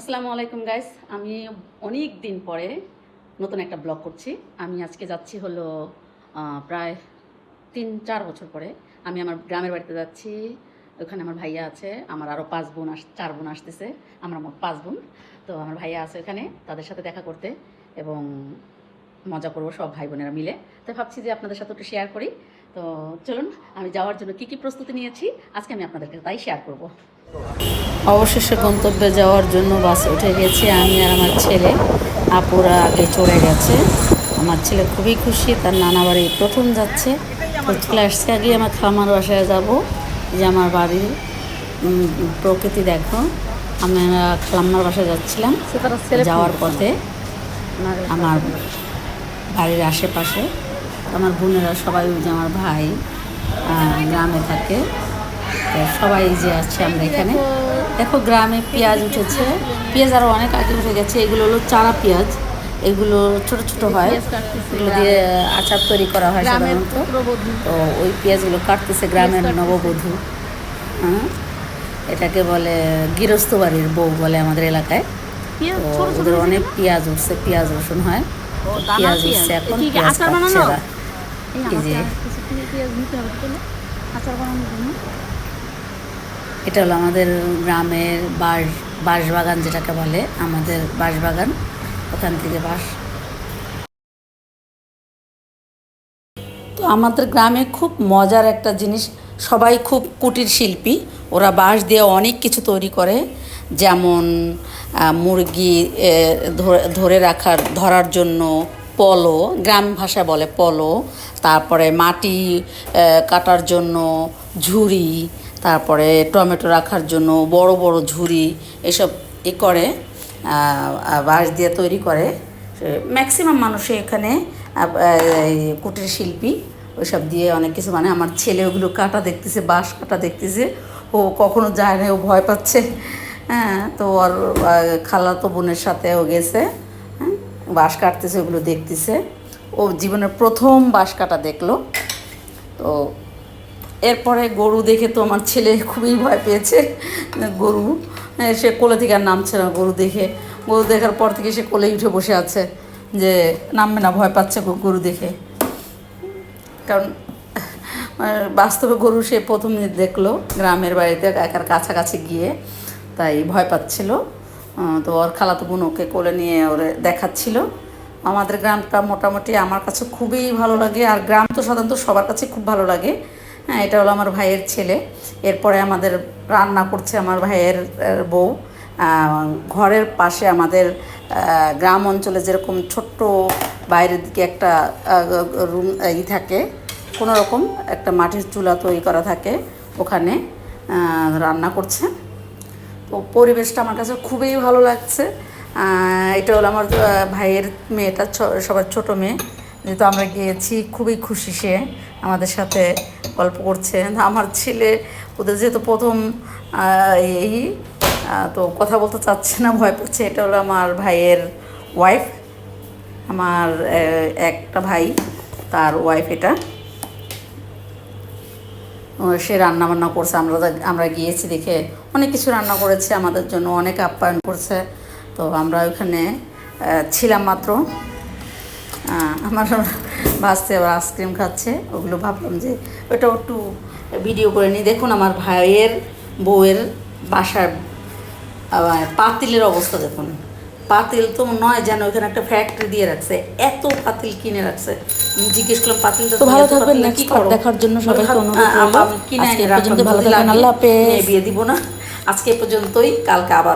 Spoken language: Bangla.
আসসালামু আলাইকুম গাইস আমি অনেক দিন পরে নতুন একটা ব্লগ করছি। আমি আজকে যাচ্ছি হলো প্রায় তিন, চার বছর পরে। আমি আমার গ্রামের বাড়িতে যাচ্ছি। ওখানে আমার ভাইয়া আছে। আমার আরও পাঁচ বোন আস, চার বোন আসতেছে। আমরা মোট পাঁচ বোন। তো আমার ভাইয়া আছে ওখানে তাদের সাথে দেখা করতে এবং মজা করব সব ভাই বোনেরা মিলে। তো ভাবছি যে আপনাদের সাথে একটু শেয়ার করি। তো চলুন, আমি যাওয়ার জন্য কী কী প্রস্তুতি নিয়েছি, আজকে আমি আপনাদেরকে তাই শেয়ার করব। অবশেষে গন্তব্যে যাওয়ার জন্য বাসে উঠে গেছি। আমি আর আমার ছেলে আপুরা আগে চড়ে গেছে। আমার ছেলে খুবই খুশি তার নানা বাড়ি প্রথম যাচ্ছে। তো চলে আসছে আগে আমার খামার বাসায় যাব। যে আমার বাড়ির প্রকৃতি দেখো। আমরা খালাম্মার বাসায় যাচ্ছিলাম। যাওয়ার পথে আমার বাড়ির আশেপাশে আমার বোনেরা সবাই ওই যে আমার ভাই গ্রামে থাকে। সবাই যে আছে আমরা এখানে। দেখো গ্রামে পেঁয়াজ উঠেছে। পেঁয়াজ আরও অনেক আগে উঠে গেছে। এগুলো হলো চারা পেঁয়াজ। এগুলো ছোট ছোট হয়। এগুলো দিয়ে আচার তৈরি করা হয় সাধারণত। তো ওই পেঁয়াজগুলো কাটতেছে গ্রামের নববধূ। হ্যাঁ? এটাকে বলে গৃহস্থ বাড়ির বউ বলে আমাদের এলাকায়। তো ওদের অনেক পেঁয়াজ উঠছে। পেঁয়াজ রসুন হয়। পেঁয়াজ উঠছে এখন পেঁয়াজ কাটছে। এই যে এটা হলো আমাদের গ্রামের বাঁশ বাঁশবাগান যেটাকে বলে, আমাদের বাঁশবাগান, ওখান থেকে বাঁশ। তো আমাদের গ্রামে খুব মজার একটা জিনিস, সবাই খুব কুটির শিল্পী, ওরা বাঁশ দিয়ে অনেক কিছু তৈরি করে, যেমন মুরগি ধরে- রাখার, ধরার জন্য পলো, গ্রাম ভাষায় বলে পলো, তারপরে মাটি কাটার জন্য ঝুড়ি তারপরে টমেটো রাখার জন্য বড় বড় ঝুড়ি এসব এ করে বাঁশ দিয়ে তৈরি করে। ম্যাক্সিমাম মানুষে এখানে কুটির শিল্পী, ওইসব দিয়ে অনেক কিছু মানে আমার ছেলে ওগুলো কাটা দেখতেছে, বাঁশ কাটা দেখতেছে। ও কখনো যায় না, ও ভয় পাচ্ছে। হ্যাঁ তো ওর খালাতো বোনের সাথে ও গেছে। হ্যাঁ বাঁশ কাটতেছে, ওগুলো দেখতেছে। ও জীবনের প্রথম বাঁশ কাটা দেখল। তো এরপরে গরু দেখে তো আমার ছেলে খুবই ভয় পেয়েছে গরু হ্যাঁ, সে কোলে থেকে আর নামছে না গরু দেখে। গরু দেখার পর থেকে সে কোলেই উঠে বসে আছে যে নামবে না ভয় পাচ্ছে গরু দেখে। কারণ বাস্তবে গরু সে প্রথম দেখল গ্রামের বাড়িতে একার কাছাকাছি গিয়ে তাই ভয় পাচ্ছিল। তো ওর খালাতো বোন ওকে কোলে নিয়ে ওরে দেখাচ্ছিল। আমাদের গ্রামটা মোটামুটি আমার কাছে খুবই ভালো লাগে আর গ্রাম তো সাধারণত সবার কাছে খুব ভালো লাগে। হ্যাঁ এটা হলো আমার ভাইয়ের ছেলে। এরপরে আমাদের রান্না করছে আমার ভাইয়ের বউ। ঘরের পাশে আমাদের গ্রাম অঞ্চলে যেরকম ছোট্ট বাইরের দিকে একটা রুম, ই থাকে, কোনো রকম একটা মাটির চুলা তৈরি করা থাকে ওখানে রান্না করছে। তো পরিবেশটা আমার কাছে খুবই ভালো লাগছে। এটা হলো আমার ভাইয়ের মেয়েটা সবার ছোট মেয়ে। যেহেতু আমরা গিয়েছি, খুবই খুশি সে আমাদের সাথে। গল্প করছে আমার ছেলে, ওদের যেহেতু প্রথম এই তো কথা বলতে চাচ্ছে না, ভয় পাচ্ছে। এটা হলো আমার ভাইয়ের ওয়াইফ আমার একটা ভাই, তার ওয়াইফ এটা। সে রান্না বান্না করছে। আমরা আমরা গিয়েছি দেখে অনেক কিছু রান্না করেছে। আমাদের জন্য অনেক আপ্যায়ন করছে। তো আমরা ওখানে ছিলাম মাত্র। আমার বাসতে আবার আইসক্রিম খাচ্ছে। ওগুলো ভাবলাম যে ওটা একটু ভিডিও করে নিই। দেখুন আমার ভাইয়ের বউয়ের বাসার পাতিলের অবস্থা দেখুন। পাতিল তো নয় যেন ওখানে একটা ফ্যাক্টরি দিয়ে রাখছে। এত পাতিল কিনে রাখছে। জিজ্ঞেস করলাম পাতিলটা তো ভালো এত থাকবেন, পাতিল next কি দেখার জন্য সবাইকে অনুরোধ রইল। আমি কিনে আজকে পর্যন্ত ভালো থাকবেন, লাগে। আল্লাহ হাফেজ। বিয়ে দিব না। আজকে পর্যন্তই কালকে আবার